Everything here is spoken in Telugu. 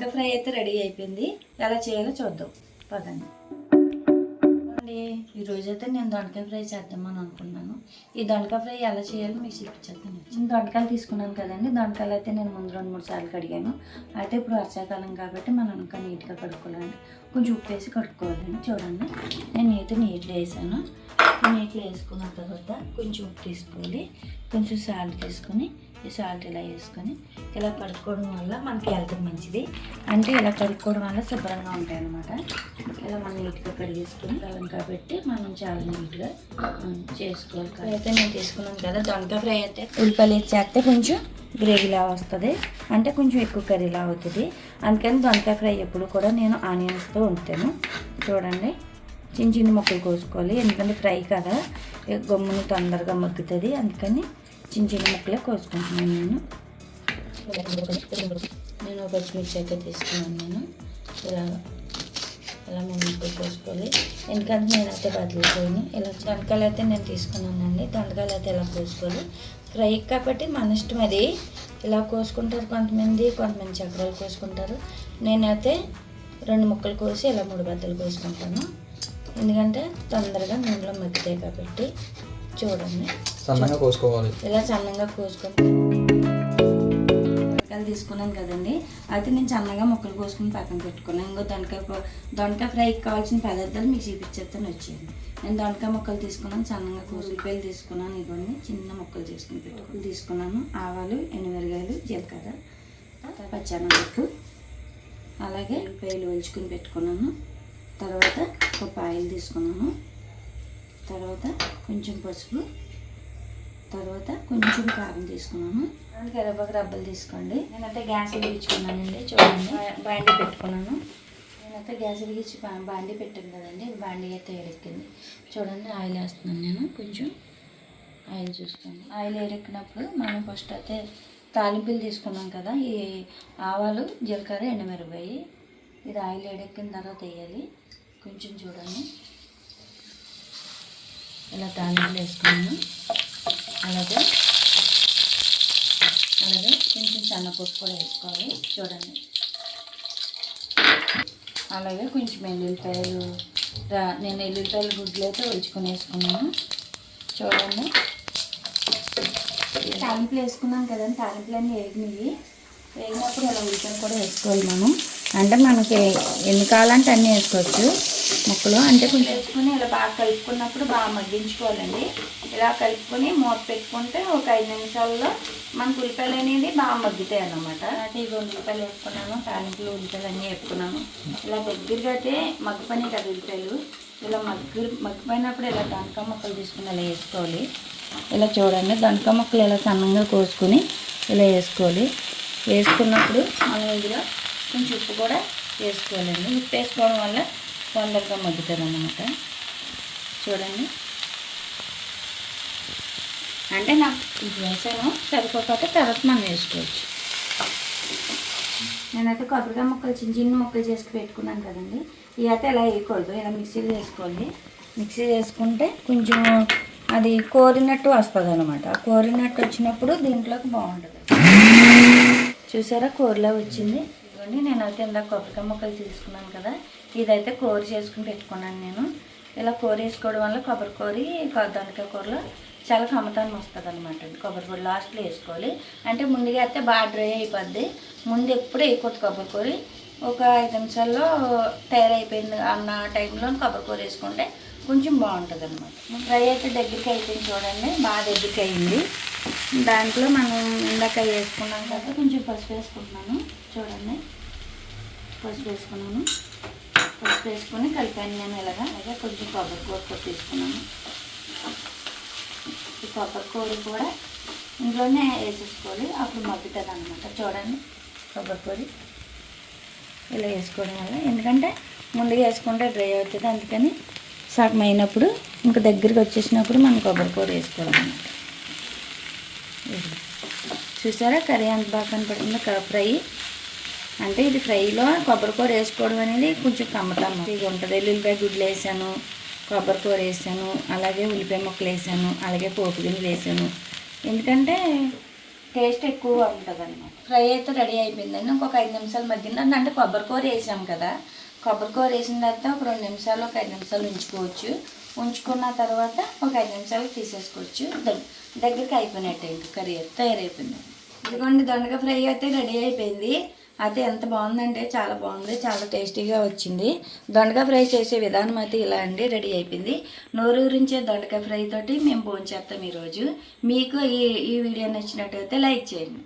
దొండకాయ ఫ్రై అయితే రెడీ అయిపోయింది. ఎలా చేయాలో చూద్దాం. పదండి. అండి ఈ నేను దొండకాయ ఫ్రై చేద్దామని అనుకున్నాను. ఈ దొండకాయ ఫ్రై ఎలా చేయాలో మీకు చూపించేస్తాను నేను దొండకాయలు తీసుకున్నాను కదండి. దొండకాయలు అయితే నేను ముందు రెండు మూడు సార్లు కడిగాను. అయితే ఇప్పుడు వర్షాకాలం కాబట్టి మనం ఇంకా నీట్గా కడుక్కోవాలండి. కొంచెం ఉప్పు వేసి కడుక్కోవాలండి. చూడండి. నేను అయితే నీట్గా వేసాను. నీట్గా వేసుకున్న తర్వాత కొంచెం ఉప్పు తీసుకోవాలి. కొంచెం సాల్ట్ తీసుకొని ఈ సాల్ట్ ఇలా వేసుకొని ఇలా కడుక్కోవడం వల్ల మనకి హెల్త్ మంచిది. అంటే ఇలా కడుక్కోవడం వల్ల శుభ్రంగా ఉంటాయి అనమాట ఇలా మనం నీట్గా కడిగేసుకొని కాలం కాబట్టి మనం చాలా నీట్గా చేసుకోవాలి. అయితే నేను తీసుకున్నాను కదా దొండకాయ ఫ్రై అయితే ఉల్లిపాయలు చేస్తే కొంచెం గ్రేవీలా వస్తుంది. అంటే కొంచెం ఎక్కువ కర్రీలా అవుతుంది. అందుకని దొండకాయ ఫ్రై ఎప్పుడు కూడా నేను ఆనియన్స్తో ఉంటాను చూడండి. చిన్న చిన్న ముక్కలు కోసుకోవాలి. ఎందుకంటే ఫ్రై కదా. గమ్మును తొందరగా మగ్గుతుంది. అందుకని చిన్న చిన్న ముక్కలే కోసుకుంటున్నాను నేను. నేను పచ్చిమిర్చి అయితే తీసుకున్నాను నేను. ఇలా ఇలా మూడు ముక్కలు కోసుకోవాలి. ఎందుకంటే నేనైతే బదిలిపోయాను. ఇలా దొండకాయలు అయితే నేను తీసుకున్నానండి. దొండకాయలు అయితే ఇలా కోసుకోవాలి. ఫ్రై కాబట్టి మన ఇష్టం అది. ఇలా కోసుకుంటారు కొంతమంది కొంతమంది చక్రాలు కోసుకుంటారు. నేనైతే రెండు ముక్కలు కోసి ఇలా మూడు బద్దలు కోసుకుంటాను. ఎందుకంటే తొందరగా నూనెలో మగ్గుతాయి కాబట్టి. చూడండి. సన్నగా కోసుకోవాలి. ఇలా సన్నగా కోసుకొని దొండకాయలు తీసుకున్నాను కదండి. అయితే నేను సన్నగా ముక్కలు కోసుకుని పక్కన పెట్టుకున్నాను. ఇంకో దొండకాయ దొండకాయ ఫ్రైకి కావాల్సిన పదార్థాలు మీకు చూపించేస్తాను వచ్చేది నేను దొండకాయ ముక్కలు తీసుకున్నాను సన్నగా కోసి ఉల్లిపాయలు తీసుకున్నాను ఇవన్నీ చిన్న ముక్కలు చేసుకుని పెట్టుకుని తీసుకున్నాను ఆవాలు ఎండుమిరగాయలు జీలకర్ర పచ్చెనగపప్పు అలాగే ఉల్లిపాయలు ఒలుచుకుని పెట్టుకున్నాను. తర్వాత ఒక ఆయిల్ తీసుకున్నాను. తర్వాత కొంచెం పసుపు తర్వాత కొంచెం కారం తీసుకున్నాను. రెండు కరివేపాకు రబ్బలు తీసుకోండి. నేనైతే గ్యాస్ వెలిగించుకున్నానండి చూడండి. బాండీ పెట్టుకున్నాను. నేనైతే గ్యాస్ వెలిగించి బా- బాండీ పెట్టాను కదండి బాండీ అయితే ఎడెక్కింది చూడండి ఆయిల్ వేస్తున్నాను నేను కొంచెం ఆయిల్ చూసుకోండి. ఆయిల్ ఎరెక్కినప్పుడు మనం ఫస్ట్ అయితే తాలింపులు తీసుకున్నాం కదా ఈ ఆవాలు జీలకర్ర ఎండుమిరపాయి ఇది ఆయిల్ ఎడెక్కిన తర్వాత వేయాలి. కొంచెం చూడండి. ఇలా తాలింపులు వేసుకున్నాను. అలాగే అలాగే కొంచెం సన్నపప్పు కూడా వేసుకోవాలి. చూడండి. అలాగే కొంచెం ఎల్లుల్లిపాయలు నేను ఎల్లుల్లిపాయలు గుడ్లు అయితే ఉడుచుకొని వేసుకున్నాను. చూడండి. తాలింపులు వేసుకున్నాం కదండి. తాలింపులు అన్నీ వేగినవి వేగినప్పుడు ఇలా ఉల్లిపాయలు కూడా వేసుకోవాలి మనం. అంటే మనకి ఎన్ని కావాలంటే అన్నీ వేసుకోవచ్చు. ముక్కలు అంటే కొంచెం వేసుకొని ఇలా బాగా కలుపుకున్నప్పుడు బాగా మగ్గించుకోవాలండి. ఇలా కలుపుకొని మూత పెట్టుకుంటే ఒక ఐదు నిమిషాల్లో మనకు ఉల్లిపాయలు అనేది బాగా మగ్గుతాయి అన్నమాట. అంటే ఇవి ఉల్లిపాయలు వేసుకున్నాను తాలింపులు ఉల్లిపాయలు అన్నీ వేసుకున్నాను. ఇలా దగ్గరగా అయితే మగ్గిపోయినాయి కదా ఉల్లిపాయలు. ఇలా మగ్గు మగ్గిపోయినప్పుడు ఇలా దొండకాయ ముక్కలు తీసుకుని ఇలా వేసుకోవాలి. ఇలా చూడండి దొండకాయ ముక్కలు ఇలా సన్నంగా కోసుకొని ఇలా వేసుకోవాలి. వేసుకున్నప్పుడు మనం ఇందులో కొంచెం ఉప్పు కూడా వేసుకోవాలండి. ఉప్పు వేసుకోవడం వల్ల తొందరగా మగ్గుతుంది అన్నమాట చూడండి. అంటే నాకు ఇది వేసాను. సరిపోకపోతే తర్వాత మనం వేసుకోవచ్చు. నేనైతే కొబ్బరికాయ ముక్కలు చిన్న చిన్న ముక్కలు చేసుకు పెట్టుకున్నాను కదండి. ఇవి అయితే ఇలా వేయకూడదు. ఇలా మిక్సీలో వేసుకోవాలి మిక్సీ చేసుకుంటే కొంచెం అది కోరినట్టు వస్తుంది అనమాట కోరినట్టు వచ్చినప్పుడు దీంట్లోకి బాగుంటుంది. చూసారా? కూరలో వచ్చింది. ఇదిగోండి నేనైతే ఇందాక కొబ్బరికాయ ముక్కలు తీసుకున్నాను కదా ఇదైతే కూర చేసుకుని పెట్టుకున్నాను నేను. ఇలా కూర వేసుకోవడం వల్ల కొబ్బరి కూరి దొండకాయ కూరలో చాలా కమతాన్ని వస్తుంది అనమాట కొబ్బరి కూర లాస్ట్లో వేసుకోవాలి. అంటే ముందుగా అయితే బాగా డ్రై అయిపోద్ది. ముందు ఎప్పుడు వేయకూడదు కొబ్బరి కూర. ఒక ఐదు నిమిషాల్లో తయారైపోయింది అన్న టైంలో కొబ్బరి కూర వేసుకుంటే కొంచెం బాగుంటుంది అనమాట ఫ్రై అయితే దగ్గరికి అయిపోయింది చూడండి బాగా దగ్గరికి అయింది. దాంట్లో మనం ఇందాక వేసుకున్నాం కదా కొంచెం పసుపు వేసుకుంటున్నాను. చూడండి. పసుపు వేసుకున్నాను. పసుపు వేసుకొని కలిపాను నేను ఇలాగా. అలాగే కొంచెం కొబ్బరి కూర కూడా తీసుకున్నాను. ఈ కొబ్బరి కూర కూడా ఇంట్లోనే వేసేసుకోవాలి. అప్పుడు మగ్గుతుంది అనమాట చూడండి. కొబ్బరి కూర ఇలా వేసుకోవడం వల్ల. ఎందుకంటే ముందుగా వేసుకుంటే డ్రై అవుతుంది. అందుకని సగం అయినప్పుడు ఇంకా దగ్గరికి వచ్చేసినప్పుడు మనం కొబ్బరి కూర వేసుకోవడం అనమాట చూసారా కర్రీ ఎంత బాగా కనపడుతుందో కర ఫ్రై? అంటే ఇది ఫ్రైలో కొబ్బరికూర వేసుకోవడం అనేది కొంచెం కమ్మతమ్మ ఇది ఉంటుంది ఎల్లుల్లిపాయ గుడ్లు వేసాను కొబ్బరికూర వేసాను అలాగే ఉల్లిపాయ ముక్కలు వేసాను అలాగే పోపు గింజలు వేసాను. ఎందుకంటే టేస్ట్ ఎక్కువ ఉంటుంది అనమాట ఫ్రై అయితే రెడీ అయిపోయిందండి. ఇంకొక ఐదు నిమిషాలు మధ్యన అంటే కొబ్బరికూర వేసాం కదా. కొబ్బరికూర వేసిన తర్వాత ఒక రెండు నిమిషాలు ఒక ఐదు నిమిషాలు ఉంచుకోవచ్చు. ఉంచుకున్న తర్వాత ఒక ఐదు నిమిషాలు తీసేసుకోవచ్చు. దగ్గరికి అయిపోయినట్టే ఇంక కర్రీ తయారైపోయింది. ఇదిగోండి దొండకాయ ఫ్రై అయితే రెడీ అయిపోయింది. అయితే ఎంత బాగుందంటే చాలా బాగుంది చాలా టేస్టీగా వచ్చింది. దొండకాయ ఫ్రై చేసే విధానం అయితే ఇలా అండి రెడీ అయిపోయింది. నోరు గురించే దొండకాయ ఫ్రై తోటి మేము భోంచేస్తాం ఈరోజు. మీకు ఈ ఈ వీడియో నచ్చినట్టయితే లైక్ చేయండి.